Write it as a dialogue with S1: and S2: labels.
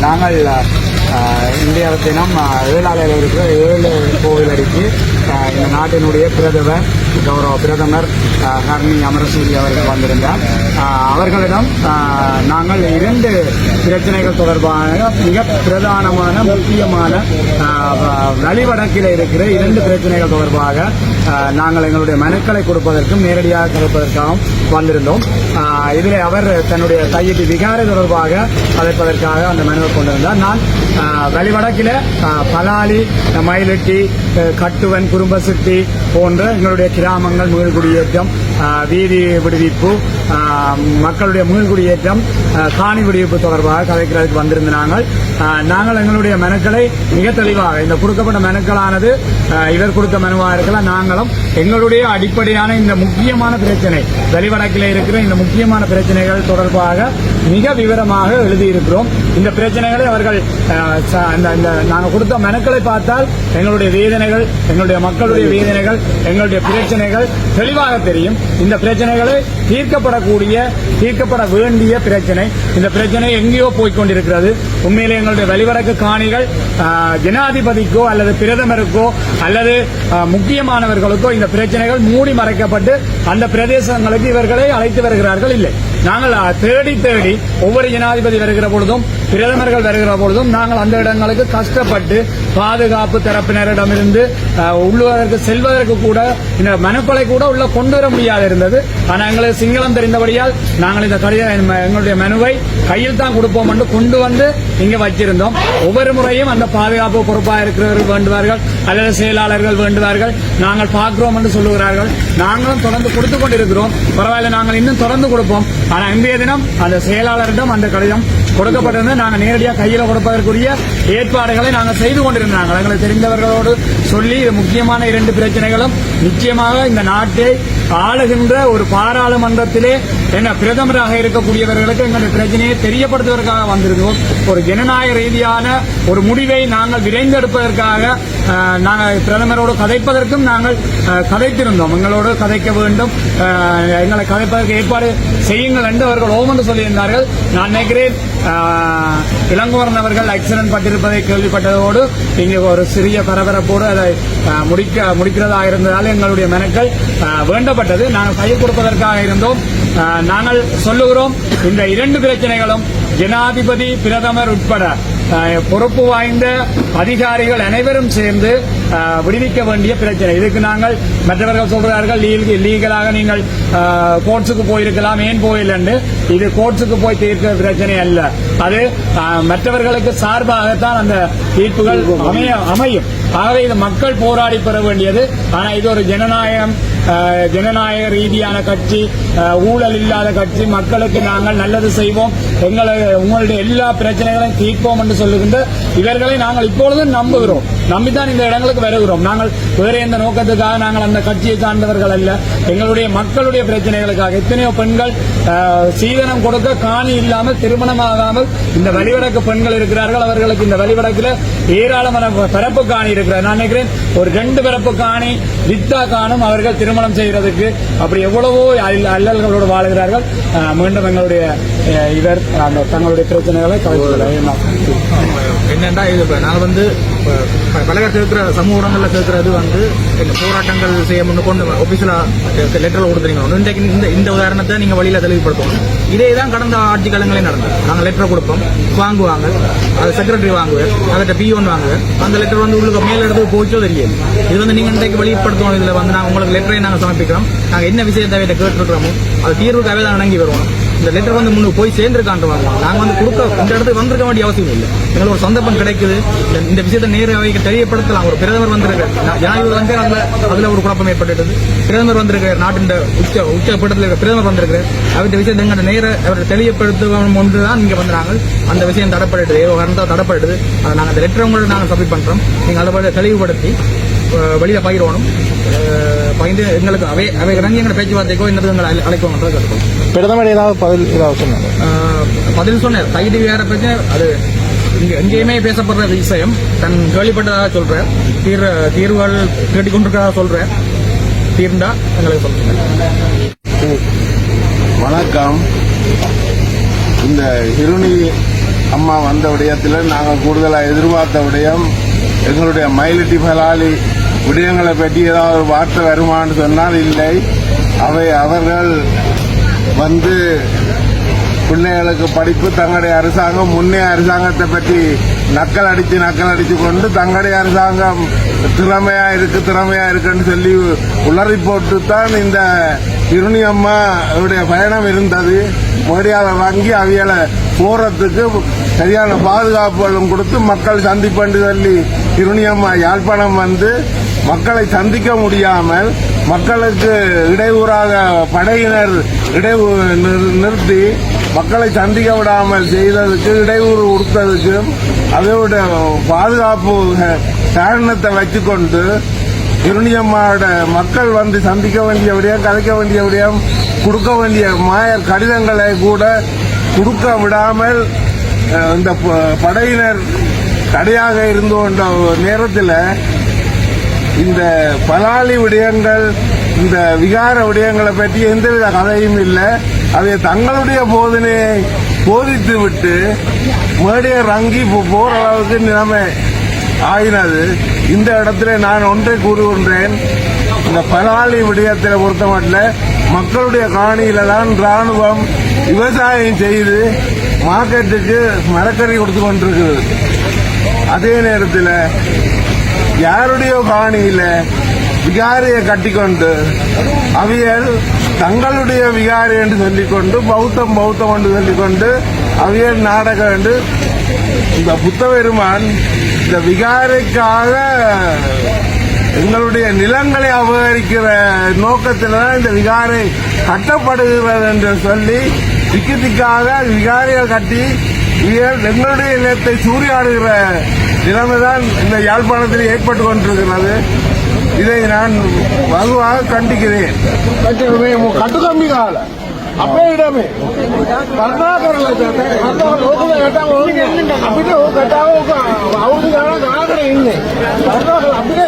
S1: நாங்கள் இந்திய தினம் அஹ், ஏழாலையில் இருக்கிற ஏழு கோவில் அடிக்கு இந்த நாட்டினுடைய பிரதமர் கௌரவ பிரதமர் ஹர்னி அமரசூரி அவர்கள் வந்திருந்தார். அவர்களிடம் நாங்கள் பிரச்சனைகள் தொடர்பான மிக பிரதானமான முக்கியமான வழிவடக்கில் இருக்கிற இரண்டு பிரச்சனைகள் தொடர்பாக நாங்கள் எங்களுடைய மனுக்களை கொடுப்பதற்கும் நேரடியாக கொடுப்பதற்காகவும் வந்திருந்தோம். இதில் அவர் தன்னுடைய கையெட்டி விகாரை தொடர்பாக அழைப்பதற்காக அந்த மனுவை கொண்டிருந்தார். நான் வழிவடக்கில் பலாலி மயிலட்டி கட்டுவன் குறும்பசிட்டி போன்ற எங்களுடைய கிராமங்கள் மீள்குடியேற்றம் வீதி விடுவிப்பு மக்களுடைய மீள்குடியேற்றம் காணி குடியிருப்பு தொடர்பாக கதைக்கிறதுக்கு வந்திருந்த நாங்கள் நாங்கள் எங்களுடைய மனுக்களை மிக தெளிவாக இந்த கொடுக்கப்பட்ட மனுக்களானது இவர் கொடுத்த மனுவாக இருக்கலாம் நாங்களும் எங்களுடைய அடிப்படையான இந்த முக்கியமான பிரச்சனை வெளிவடக்கில் இருக்கிற இந்த முக்கியமான பிரச்சனைகள் தொடர்பாக மிக விவரமாக எழுதியிருக்கிறோம். இந்த பிரச்சனைகளை அவர்கள் இந்த- இந்த நாங்கள் கொடுத்த மனுக்களை பார்த்தால் எங்களுடைய வேதனைகள் எங்களுடைய மக்களுடைய வேதனைகள் எங்களுடைய பிரச்சனைகள் தெளிவாக தெரியும். இந்த பிரச்சனைகளை தீர்க்கப்படக்கூடிய தீர்க்கப்பட வேண்டிய பிரச்சனை. இந்த பிரச்சனை எங்கேயோ போய்க் கொண்டிருக்கிறது உண்மையிலே எங்களுடைய வழிவரக்கு காணிகள் ஜனாதிபதிக்கோ அல்லது பிரதமருக்கோ அல்லது முக்கியமானவர்களுக்கோ இந்த பிரச்சனைகள் மூடி மறைக்கப்பட்டு அந்த பிரதேசங்களுக்கு இவர்களை அழைத்து வருகிறார்கள் இல்லை. நாங்கள் தேடி தேடி ஒவ்வொரு ஜனாதிபதி வருகிற பொழுதும் பிரதமர்கள் வருகிற பொழுதும் நாங்கள் அந்த இடங்களுக்கு கஷ்டப்பட்டு பாதுகாப்பு தரப்பினரிடமிருந்து உள்ளுவதற்கு செல்வதற்கு கூட இந்த மனுக்களை கூட உள்ள கொண்டு வர முடியாது இருந்தது ஆனால் எங்களுக்கு சிங்களம் தெரிந்தபடியால் நாங்கள் இந்த கடித எங்களுடைய மனுவை கையில் தான் கொடுப்போம் என்று கொண்டு வந்து இங்கே வச்சிருந்தோம். ஒவ்வொரு முறையும் அந்த பாதுகாப்பு பொறுப்பாக இருக்கிறவர்கள் வேண்டுவார்கள் அல்லது செயலாளர்கள் வேண்டுவார்கள். நாங்கள் பார்க்கிறோம் என்று சொல்லுகிறார்கள். நாங்களும் தொடர்ந்து கொடுத்து கொண்டிருக்கிறோம். பரவாயில்ல நாங்கள் இன்னும் தொடர்ந்து கொடுப்போம். ஆனால் இன்றைய தினம் அந்த செயலாளரிடம் அந்த கடிதம் கொடுக்கப்பட்டிருந்தது. நாங்கள் நேரடியாக கையில் கொடுப்பதற்குரிய ஏற்பாடுகளை நாங்கள் செய்து கொண்டிருந்தாங்க எங்களுக்கு தெரிந்தவர்களோடு சொல்லி முக்கியமான இரண்டு பிரச்சனைகளும் நிச்சயமாக இந்த நாட்டை ஆளுகின்ற ஒரு பாராளுமன்றத்திலே என்ன பிரதமராக இருக்கக்கூடியவர்களுக்கு எங்களுடைய பிரச்சனையை தெரியப்படுத்துவதற்காக வந்திருந்தோம். ஒரு ஜனநாயக ரீதியான ஒரு முடிவை நாங்கள் விரைந்தெடுப்பதற்காக நாங்கள் பிரதமரோடு கதைப்பதற்கும் நாங்கள் கதைத்திருந்தோம். எங்களோடு கதைக்க வேண்டும். எங்களை கதைப்பதற்கு ஏற்பாடு செய்யுங்கள் என்று அவர்கள் ஓம் என்று சொல்லியிருந்தார்கள். நான் நினைக்கிறேன் அஹ், இளங்குவரன் அவர்கள் ஆக்சிடென்ட் பட்டிருப்பதை கேள்விப்பட்டதோடு இங்கே ஒரு சிறிய பரபரப்போடு அதை முடிக்க முடிக்கிறதாக இருந்ததால் எங்களுடைய மெனக்கள் வேண்டப்பட்டது. நாங்கள் கையில் கொடுப்பதற்காக இருந்தோம். நாங்கள் சொல்லுகிறோம் இந்த இரண்டு பிரச்சனைகளும் ஜனாதிபதி பிரதமர் உட்பட பொறுப்பு வாய்ந்த அதிகாரிகள் அனைவரும் சேர்ந்து விடுவிக்க வேண்டிய பிரச்சனை. இதுக்கு நாங்கள் மற்றவர்கள் சொல்றார்கள் லீகலாக நீங்கள் கோர்ட்ஸுக்கு போயிருக்கலாம் ஏன் போயில்லைன்னு இது கோர்ட்ஸுக்கு போய் தீர்க்கிற பிரச்சனை அல்ல. அது மற்றவர்களுக்கு சார்பாகத்தான் அந்த தீர்ப்புகள் அமைய அமையும். ஆகவே இது மக்கள் போராடி பெற வேண்டியது. ஆனா இது ஒரு ஜனநாயகம் ஜனநாயக ரீதியான கட்சி ஊழல் இல்லாத கட்சி. மக்களுக்கு நாங்கள் நல்லது செய்வோம். எங்களை உங்களுடைய எல்லா பிரச்சனைகளையும் தீர்ப்போம் என்று சொல்லுகின்ற இவர்களை நாங்கள் இப்பொழுதும் நம்புகிறோம். நம்பித்தான் இந்த இடங்களுக்கு வருகிறோம். நாங்கள் வேறு எந்த நோக்கத்துக்காக நாங்கள் அந்த கட்சியை சார்ந்தவர்கள் அல்ல. எங்களுடைய மக்களுடைய பிரச்சனைகளுக்காக எத்தனையோ பெண்கள் சீதனம் கொடுக்க காணி இல்லாமல் திருமணமாகாமல் இந்த வழிவடக்கு பெண்கள் இருக்கிறார்கள். அவர்களுக்கு இந்த வழிவடக்கில் ஏராளமான பிறப்பு காணி இருக்கிறார் நான் நினைக்கிறேன் ஒரு ரெண்டு பிறப்பு காணி வித்தா காணும் அவர்கள் திருமணம் செய்கிறதுக்கு அப்படி எவ்வளவோ அல்லல்களோடு வாழுகிறார்கள். மீண்டும் எங்களுடைய இவர் அந்த தங்களுடைய பிரச்சனைகளை கவனித்துக்
S2: என்னண்டா இது இப்போ? நாங்கள் வந்து இப்போ பலகர் சேர்க்கிற சமூக ஊடகங்களில் சேர்க்கிறது வந்து எங்கள் போராட்டங்கள் செய்ய முன்னு கொண்டு ஆஃபீஸில் லெட்டரில் கொடுத்துறீங்க ஒன்று இன்றைக்கு இந்த இந்த உதாரணத்தை நீங்கள் வழியில் தெளிவுபடுத்தணும். இதே தான் கடந்த ஆட்சி காலங்களே நடந்தது. நாங்கள் லெட்டர் கொடுப்போம். வாங்குவாங்க. அது செக்ரட்டரி வாங்குவார். பி ஒன் வாங்குவேன் அந்த லெட்டர் வந்து உங்களுக்கு மேல் இடத்துக்கு போச்சோ தெரியாது இது வந்து நீங்கள் இன்றைக்கு வெளிப்படுத்தணும். இதில் வந்து நாங்கள் உங்களுக்கு லெட்டரை நாங்கள் சமர்ப்பிக்கிறோம். நாங்கள் என்ன விஷயத்தை அவர்கிட்ட கேட்டுருக்கிறோமோ அது தீர்வுக்காகவே தான் இணங்கி வருவோம் இந்த லெட்டர் வந்து முன்னு போய் சேர்ந்துருக்கான்ட்டு நாங்கள் வந்து கொடுக்க இந்த இடத்துக்கு வந்திருக்க வேண்டிய அவசியம் இல்லை. எங்களுக்கு ஒரு சந்தர்ப்பம் கிடைக்குது. இந்த- விஷயத்தை நேர தெரியப்படுத்தலாம். ஒரு பிரதமர் வந்திருக்கார். ஜனாதிபதி வந்து அதில் அதில் ஒரு குழப்பம் ஏற்பட்டுட்டது. பிரதமர் வந்திருக்கார் நாட்டின் உச்ச உச்சப்பட்டத்தில் இருக்கிற பிரதமர் வந்திருக்கார். அவருடைய விஷயத்தை எங்களை நேர அவரை தெளிவுபடுத்தணும் ஒன்று தான் இங்க வந்தாங்க அந்த விஷயம் தடப்படுது ஏதோ வந்தால் தடப்படுது அதை நாங்கள் அந்த லெட்டர் உங்களுக்கு நாங்கள் சப்மிட் பண்ணுறோம் நீங்கள் அதை தெளிவுபடுத்தி வெளியில பகிரணும் அஹ், பகிர்ந்து எங்களுக்கு அவை அவை இறங்கி எங்களை பேச்சுவார்த்தைக்கோ என்னது எங்களை அழை- அழைக்கணும்ன்றதை கேட்டுக்கோம்
S3: பிரதமர் ஏதாவது பதில் ஏதாவது சொன்னாங்க?
S2: பதில் சொன்னேன். கைது வேற பிரச்சனை அது இங்க எங்கேயுமே பேசப்படுற விஷயம். தன் கேள்விப்பட்டதாக சொல்றேன். தீர் தீர்வுகள் கேட்டுக்கொண்டிருக்கிறதா சொல்றேன். தீர்ந்தா எங்களுக்கு சொல்லுங்க.
S4: வணக்கம். இந்த இருணி அம்மா வந்த விடயத்தில் நாங்கள் கூடுதலாக எதிர்பார்த்த விடயம் எங்களுடைய மயிலிட்டி பலாலி விடயங்களை பற்றி ஏதாவது ஒரு வார்த்தை வருமான்னு சொன்னால் இல்லை. அவை அவர்கள் வந்து பிள்ளைகளுக்கு படிப்பு தங்களுடைய அரசாங்கம் முன்னே அரசாங்கத்தை பற்றி நக்கல் அடித்து நக்கல் அடித்து கொண்டு தங்களுடைய அரசாங்கம் திறமையா இருக்கு திறமையா இருக்குன்னு சொல்லி உளறி போட்டு தான் இந்த இருணியம்மாவுடைய பயணம் இருந்தது. மோடியாவை வாங்கி அவியலை போறதுக்கு சரியான பாதுகாப்புகளும் கொடுத்து மக்கள் சந்திப்பண்டு சொல்லி இருணியம்மா யாழ்ப்பாணம் வந்து மக்களை சந்திக்க முடியாமல் மக்களுக்கு இடையூறாக படையினர் இடையூ நிறு- நிறுத்தி மக்களை சந்திக்க விடாமல் செய்ததுக்கு இடையூறு கொடுத்ததுக்கும் அதோட பாதுகாப்பு காரணத்தை வச்சுக்கொண்டு இருணியம்மாவோட மக்கள் வந்து சந்திக்க வேண்டிய விடயம் கதைக்க வேண்டிய விடயம் கொடுக்க வேண்டிய மாயர் கடிதங்களை கூட கொடுக்க விடாமல் இந்த படையினர் தடையாக இருந்து கொண்ட நேரத்தில் இந்த பலாலி விடயங்கள் இந்த விகார விடயங்களை பற்றி எந்தவித கதையும் இல்லை. அதை தங்களுடைய போதனையை போதித்து விட்டு மேடைய ரங்கி போ- போற அளவுக்கு நிலைமை ஆயினது. இந்த இடத்துல நான் ஒன்றை கூறுகின்றேன். இந்த பலாலி விடயத்தை பொறுத்தமட்டில் மக்களுடைய காணியில தான் ராணுவம் விவசாயம் செய்து மார்க்கெட்டுக்கு மரக்கறி கொடுத்து கொண்டிருக்கிறது. அதே நேரத்தில் யாருடைய காணியில விகாரியை கட்டிக்கொண்டு அவியல் தங்களுடைய விகாரி என்று சொல்லிக்கொண்டு பௌத்தம் பௌத்தம் என்று சொல்லிக்கொண்டு அவியல் நாடகம் என்று இந்த புத்த பெருமான் இந்த விகாரைக்காக எங்களுடைய நிலங்களை அபகரிக்கிற நோக்கத்தில் தான் இந்த விகாரை கட்டப்படுகிறது என்று சொல்லி திக்கு திக்காக விகாரியை கட்டி எங்களுடைய நிலத்தை சூறையாடுகிற நிலைமைதான் இந்த யாழ்ப்பாணத்தில் ஏற்பட்டு கொண்டிருக்கிறது. இதை நான் வலுவாக கண்டிக்கிறேன்.
S5: கட்டுக்கம்பி கால அப்பே இடமே கர்நாடகர்ல లోకల్ కట్టాం అప్పుడే